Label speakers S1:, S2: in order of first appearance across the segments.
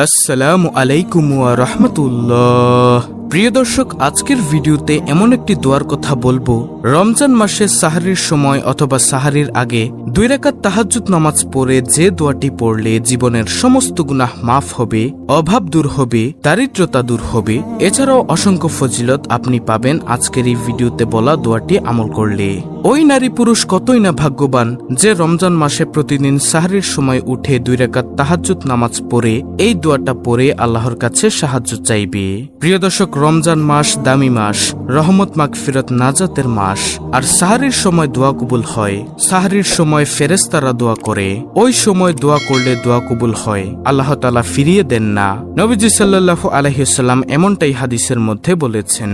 S1: আসসালামু আলাইকুম রাহমাতুল্লাহ। প্রিয় দর্শক আজকের ভিডিওতে এমন একটি দোয়ার কথা বলব রমজান মাসে সাহারির সময় অথবা সাহারির আগে দুই রাকাত তাহাজ্জুদ নামাজ পড়ে যে দোয়াটি পড়লে জীবনের সমস্ত গুনাহ মাফ হবে, অভাব দূর হবে, দারিদ্রতা দূর হবে। এছাড়াও অসংখ্য ফজিলত আপনি পাবেন আজকের এই ভিডিওতে বলা দোয়াটি আমল করলে। ওই নারী পুরুষ কতই না ভাগ্যবান যে রমজান মাসে প্রতিদিন সাহারির সময় উঠে দুই রাকাত তাহাজ্জুদ নামাজ পড়ে, এই দোয়াটা পড়ে আল্লাহর কাছে সাহায্য চাইবে। প্রিয় দর্শক, রমজান মাস দামি মাস, রহমত মাগফিরত নাজাতের মাস। আর সাহারির সময় দোয়া কবুল হয়। সাহারির সময় ফেরেস্তারা দোয়া করে, ওই সময় দোয়া করলে দোয়া কবুল হয়। আল্লাহ তালা ফিরিয়ে দেন না। নবীজি সাল্লাহ আলহিসাল্লাম এমনটাই হাদিসের মধ্যে বলেছেন,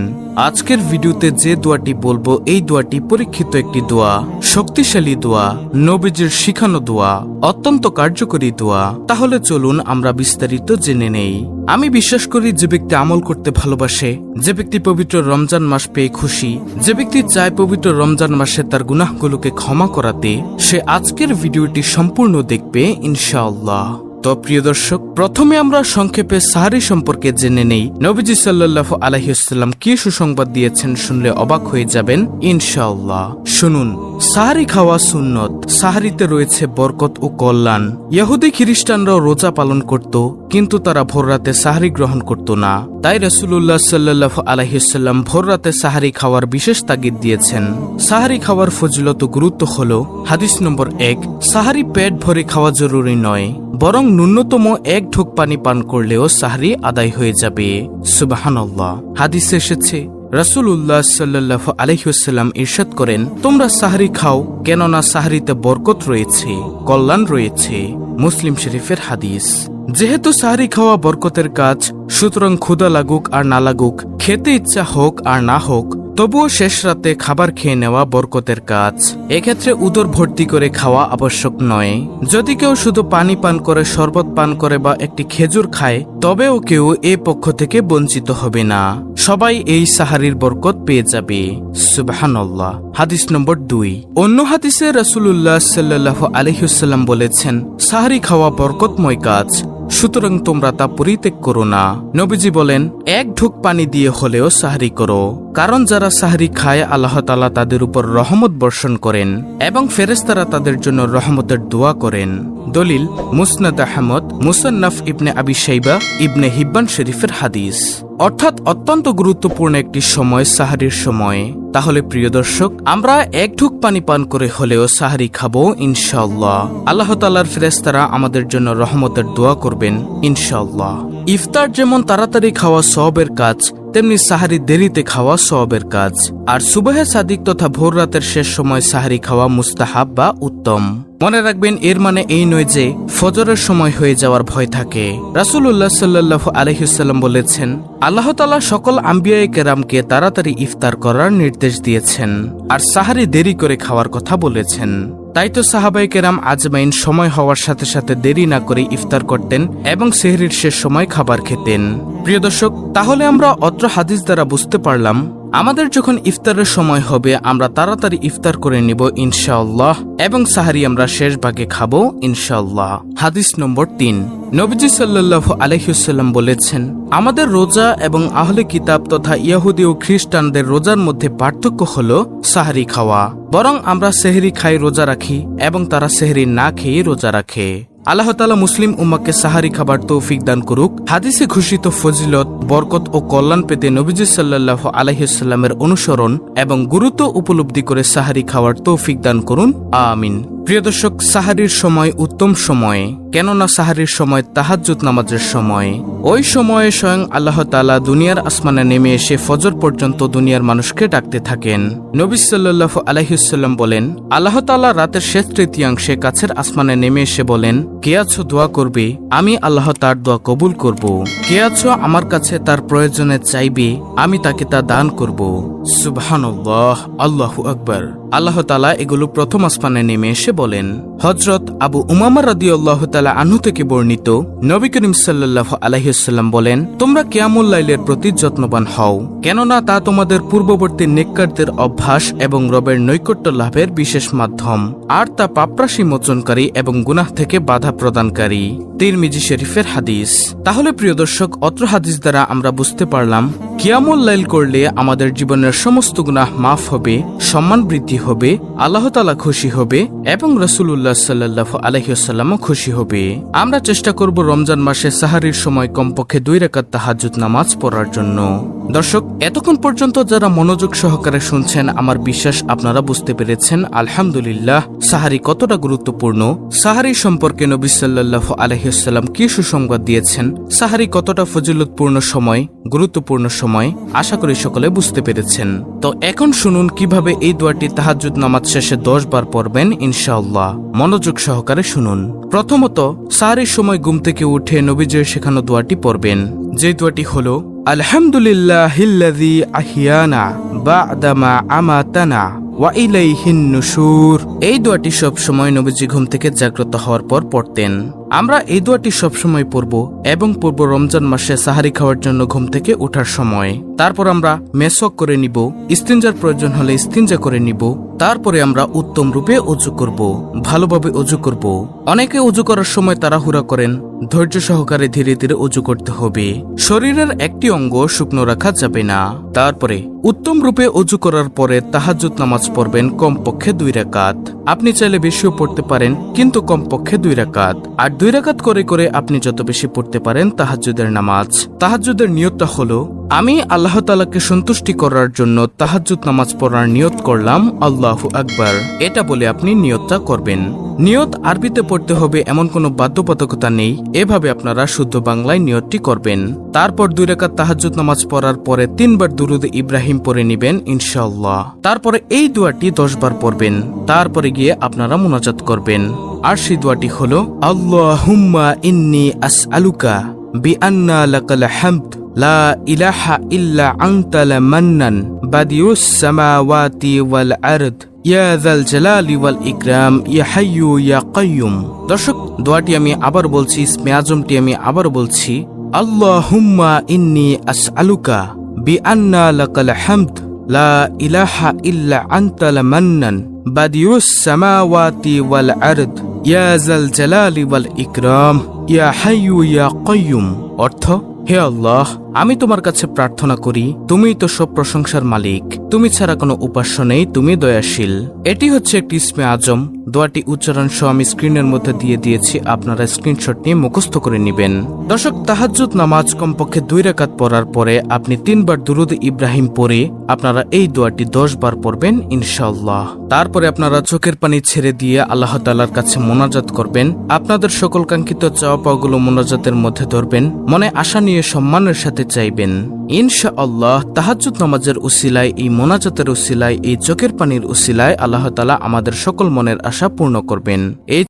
S1: আজকের ভিডিওতে যে দোয়াটি বলব, এই দোয়াটি পরীক্ষিত একটি দোয়া। শক্তিশালী দোয়া, নবীজির শিখানো দোয়া, অত্যন্ত কার্যকরী দোয়া। তাহলে চলুন আমরা বিস্তারিত জেনে নেই। আমি বিশ্বাস করি যে ব্যক্তি আমল করতে ভালোবাসে, যে ব্যক্তি পবিত্র রমজান মাস পেয়ে খুশি, যে ব্যক্তি চায় পবিত্র রমজান মাসে তার গুনাহগুলোকে ক্ষমা করাতে সে আজকের ভিডিওটি সম্পূর্ণ দেখবে ইনশাআল্লাহ। তো প্রিয় দর্শক, প্রথমে আমরা সংক্ষেপে সাহারি সম্পর্কে জেনে নেই। নবীজি সাল্লাহ আলহিউসাল্লাম কি সুসংবাদ দিয়েছেন শুনলে অবাক হয়ে যাবেন, ইনশাআল্লাহ। শুনুন, সাহারি খাওয়া সুন্নত, সাহারিতে রয়েছে বরকত ও কল্যাণ। ইহুদি খ্রিস্টানরাও রোজা পালন করত, কিন্তু তারা ভোর রাতে সাহারি গ্রহণ করত না। তাই রসুল্লাহ সাল্লাহ আলহিসাল্লাম ভোর রাতে সাহারি খাওয়ার বিশেষ তাগিদ দিয়েছেন। সাহারি খাওয়ার ফজিলত গুরুত্ব হল, হাদিস নম্বর এক, সাহারি পেট ভরে খাওয়া জরুরি নয়, বরং ন্যূনতম এক ঢোক পানি পান করলেও সাহারি আদায় হয়ে যাবে। সুবাহান্লাহ হাদিসে এসেছে রাসুল উল্লাহ সাল্লাহ আলহিউসাল্লাম ইরশাদ করেন, তোমরা সাহারি খাও, কেননা সাহারিতে বরকত রয়েছে, কল্যাণ রয়েছে। মুসলিম শরীফের হাদিস। যেহেতু সাহারি খাওয়া বরকতের কাজ, সুতরাং ক্ষুদা লাগুক আর না লাগুক, খেতে ইচ্ছা হোক আর না হোক তবুও শেষ রাতে খাবার খেয়ে নেওয়া বরকতের কাজ। এক্ষেত্রে উদর ভর্তি করে খাওয়া আবশ্যক নয়। যদি কেউ শুধু পানি পান করে, শরবত পান করে বা একটি খেজুর খায়, তবেও কেউ এ পক্ষ থেকে বঞ্চিত হবে না। সবাই এই সাহারির বরকত পেয়ে যাবে। সুবাহান্লাহ হাদিস নম্বর দুই। অন্য হাদিসে রসুল্লাহ সাল্লাহ আলহিউসাল্লাম বলেছেন, সাহারি খাওয়া বরকতময় কাজ। সুতরাং তোমরা তা পরিত্যাগ করো না। নবীজি বলেন, এক ঢুক পানি দিয়ে হলেও সাহারি করো, কারণ যারা সাহারি খায়, আল্লাহ তালা তাদের উপর রহমত বর্ষণ করেন, এবং ফেরেস্তারা তাদের জন্য রহমতের দোয়া করেন। দলিল, মুসনাদ আহমদ, মুসান্নাফ ইবনে আবি সাইবা ইবনে হিব্বান শরীফের হাদিস। অর্থাৎ অত্যন্ত গুরুত্বপূর্ণ একটি সময় সাহারির সময়ে। তাহলে প্রিয় দর্শক, আমরা এক ঢুক পানি পান করে হলেও সাহারি খাব ইনশাল্লাহ আল্লাহ তালার ফেরেস্তারা আমাদের জন্য রহমতের দোয়া করবেন ইনশাল্লাহ ইফতার যেমন তাড়াতাড়ি খাওয়া সবের কাজ, তেমনি সাহারি দেরিতে খাওয়া সবের কাজ। আর সুবাহে সাদিক তথা ভোর রাতের শেষ সময় সাহারি খাওয়া মুস্তাহাব বা উত্তম। মনে রাখবেন, এর মানে এই নয় যে ফজরের সময় হয়ে যাওয়ার ভয় থাকে। রাসুল্লাহ সাল্লাহ আলহিসাল্লাম বলেছেন, আল্লাহ তালা সকল আম্বিয়ায় কেরামকে তাড়াতাড়ি ইফতার করার নির্দেশ দিয়েছেন, আর সাহারি দেরি করে খাওয়ার কথা বলেছেন। তাই তো সাহাবাই কেরাম আজমাইন সময় হওয়ার সাথে সাথে দেরি না করে ইফতার করতেন এবং সেহরির শেষ সময় খাবার খেতেন। প্রিয় দর্শক, তাহলে আমরা অত্র হাদিস দ্বারা বুঝতে পারলাম আমাদের যখন ইফতারের সময় হবে, আমরা তাড়াতাড়ি ইফতার করে নিব ইনশাআল্লাহ এবং সাহারি আমরা শেষ ভাগে খাব ইনশাআল্লাহ। হাদিস নম্বর তিন। নবীজি সাল্লাহ আলহিউসাল্লাম বলেছেন, আমাদের রোজা এবং আহলে কিতাব তথা ইয়াহুদি ও খ্রিস্টানদের রোজার মধ্যে পার্থক্য হল সাহারি খাওয়া। বরং আমরা সেহরি খাই রোজা রাখি এবং তারা সেহরি না খেয়ে রোজা রাখে। আল্লাহ তালা মুসলিম উম্মাকে সাহারি খাবার তৌফিক দান করুক। হাদিসে ঘোষিত ফজিলত, বরকত ও কল্যাণ পেতে নবীজি সাল্লাহ আলহিসাল্লামের অনুসরণ এবং গুরুত্ব উপলব্ধি করে সাহারি খাওয়ার তৌফিক দান করুন। আমিন। প্রিয় দর্শক, সাহারির সময় উত্তম সময়, কেননা সাহারির সময় তাহাজ্জুদ নামাজের সময়। ওই সময়ে স্বয়ং আল্লাহ তালা দুনিয়ার আসমানে নেমে এসে ফজর পর্যন্ত দুনিয়ার মানুষকে ডাকতে থাকেন। নবী সাল্লাহ আলহিসাল্লাম বলেন, আল্লাহ তালা রাতের শেষ তৃতীয়াংশে কাছের আসমানে নেমে এসে বলেন, কে আছো দোয়া করবে? আমি আল্লাহ তার দোয়া কবুল করব। কে আছো আমার কাছে তার প্রয়োজনে চাইবে? আমি তাকে তা দান করব। সুবহান আল্লাহ আকবর। আল্লাহ তালা এগুলো প্রথম আসমানে নেমে এসে বলেন হজরত আবু উমামা রাদিয়াল্লাহু তালা আনহু থেকে বর্ণিত নবী করিম সাল্লাহ আলহিসাল্লাম বলেন, তোমরা কিয়ামুল লাইলের প্রতি যত্নবান হও, কেননা তা তোমাদের পূর্ববর্তী নেককারদের অভ্যাস এবং রবের নৈকট্য লাভের বিশেষ মাধ্যম, আর তা পাপরাশি মোচনকারী এবং গুনাহ থেকে বাধা প্রদানকারী। তিরমিজি শরীফের হাদিস। তাহলে প্রিয় দর্শক, অত্র হাদিস দ্বারা আমরা বুঝতে পারলাম কিয়ামুল লাইল করলে আমাদের জীবনের সমস্ত গুনাহ মাফ হবে, সম্মান বৃদ্ধি হবে, আল্লাহ তালা খুশি হবে এবং রসুল্লাহ সাল্লাহ আলহিসাল্লামও খুশি হবে। আমরা চেষ্টা করব রমজান মাসে সাহারির সময় কমপক্ষে দুই রেখাত তাহাজুদ নামাজ পড়ার জন্য। দর্শক, এতক্ষণ পর্যন্ত যারা মনোযোগ সহকারে শুনছেন, আমার বিশ্বাস আপনারা বুঝতে পেরেছেন, আলহামদুলিল্লাহ, সাহারি কতটা গুরুত্বপূর্ণ, সাহারি সম্পর্কে নবী সাল্লাহ আলহিসাল্লাম কি সুসংবাদ দিয়েছেন, সাহারি কতটা ফজিলতপূর্ণ সময়, গুরুত্বপূর্ণ সময় আশা করি সকলে বুঝতে পেরেছেন। তো এখন শুনুন কীভাবে এই দোয়াটি তাহাজুদ নামাজ শেষে দশ বার পড়বেন, ইনশাআল্লাহ। মনোযোগ সহকারে শুনুন। প্রথমত, সাহারির সময় ঘুম থেকে উঠে নবীজের শেখানো দোয়াটি পড়বেন। যে দোয়াটি হলো, আলহামদুলিল্লাহিল্লাযী আহিয়ানা আমাতানা এই দোয়াটি সব সময় নবীজি ঘুম থেকে জাগ্রত হওয়ার পর পড়তেন। আমরা এই দোয়াটি সব সময় পড়ব এবং পূর্ব রমজান মাসে সাহারি খাওয়ার জন্য ঘুম থেকে ওঠার সময়। তারপর আমরা মেসক করে নিব, ইস্তিনজার প্রয়োজন হলে ইস্তিনজা করে নিব, তারপরে আমরা উত্তম রূপে অজু করব, ভালোভাবে অজু করব। অনেকে অজু করার সময় তাড়াহুড়া করেন, ধৈর্য সহকারে ধীরে ধীরে অজু করতে হবে। শরীরের একটি অঙ্গ শুকনো রাখা যাবে না। তারপরে উত্তম রূপে অজু করার পরে তাহাজুদ নামাজ পড়বেন কমপক্ষে দুই রাকাত। আপনি চাইলে বেশিও পড়তে পারেন, কিন্তু কমপক্ষে দুই রাকাত। আর দুই রাকাত করে করে আপনি যত বেশি পড়তে পারেন তাহাজুদের নামাজ। তাহাজুদের নিয়তটা হলো আমি আল্লাহ তালাকে সন্তুষ্টি করার জন্য তাহাজুদ নামাজ পড়ার নিয়ত করলাম, আল্লাহ আকবার। এটা বলে আপনি নিয়তটা করবেন। নিয়ত আরবিতে পড়তে হবে এমন কোনো বাধ্যবাধকতা নেই, এভাবে আপনারা শুদ্ধ বাংলায় নিয়তটি করবেন। তারপর দুই রেখাত তাহাজুদ নামাজ পড়ার পরে তিনবার দুরুদ ইব্রাহিম পড়ে নিবেন ইনশাল্লাহ তারপরে এই দোয়াটি দশ বার পড়বেন, তারপরে গিয়ে আপনারা মোনাজাত করবেন। আর সেই দোয়াটি হল, আল্লাহুম্মা ইন্নি আস আলুকা বি আন্না লাকাল হামদ। লা ইলাহা ইল্লা আনতালা মান্নান বাদিউস সামাওয়াতি ওয়াল আরদ। ইয়া যাল জালালি ইকরাম, ইয়া হাইয়ু, ইয়া কাইয়ুম। আমি আবার বলছি, ইসমে আমি আবার বলছি, আল্লাহুম্মা ইন্নি আসআলুকা বিআন্না লাকাল হামদ। লা ইলাহা ইল্লা আনতাল মান্নান বাদিউস সামাওয়াতি ওয়াল আরদ। ইয়া যাল জালালি ওয়াল ইকরাম, ইয়া হাইয়ু, ইয়া অর্থ, হে আল্লাহ আমি তোমার কাছে প্রার্থনা করি, তুমিই তো সব প্রশংসার মালিক। তুমি ছাড়া কোনো উপাস্য নেই, তুমি দয়াশীল। এটি হচ্ছে একটি ইসমে আজম। দোয়াটি উচ্চারণ সহ আমি স্ক্রিনের মধ্যে দিয়ে দিয়েছি, আপনারা স্ক্রিনশট নিয়ে মুখস্থ করে নেবেন। দর্শক, তাহাজ্জুদ নামাজ কমপক্ষে দুই রাকাত পড়ার পরে আপনি তিনবার দুরুদ ইব্রাহিম পড়ে আপনারা এই দোয়াটি দশ বার পড়বেন ইনশাল্লাহ তারপরে আপনারা চোখের পানি ছেড়ে দিয়ে আল্লাহ তালার কাছে মোনাজাত করবেন। আপনাদের সকল কাঙ্ক্ষিত চাওয়া পাওয়াগুলো মোনাজাতের মধ্যে ধরবেন। মনে আশা নিয়ে সম্মানের সাথে চাইবেন ইনশা আল্লাহ তাহাজুদ নামাজের উসিলায়, এই মোনাজাতের উসিলায়, এই চোখের পানির উসিলায় আল্লাহ তালা আমাদের সকল মনের আশা পূর্ণ করবেন। এই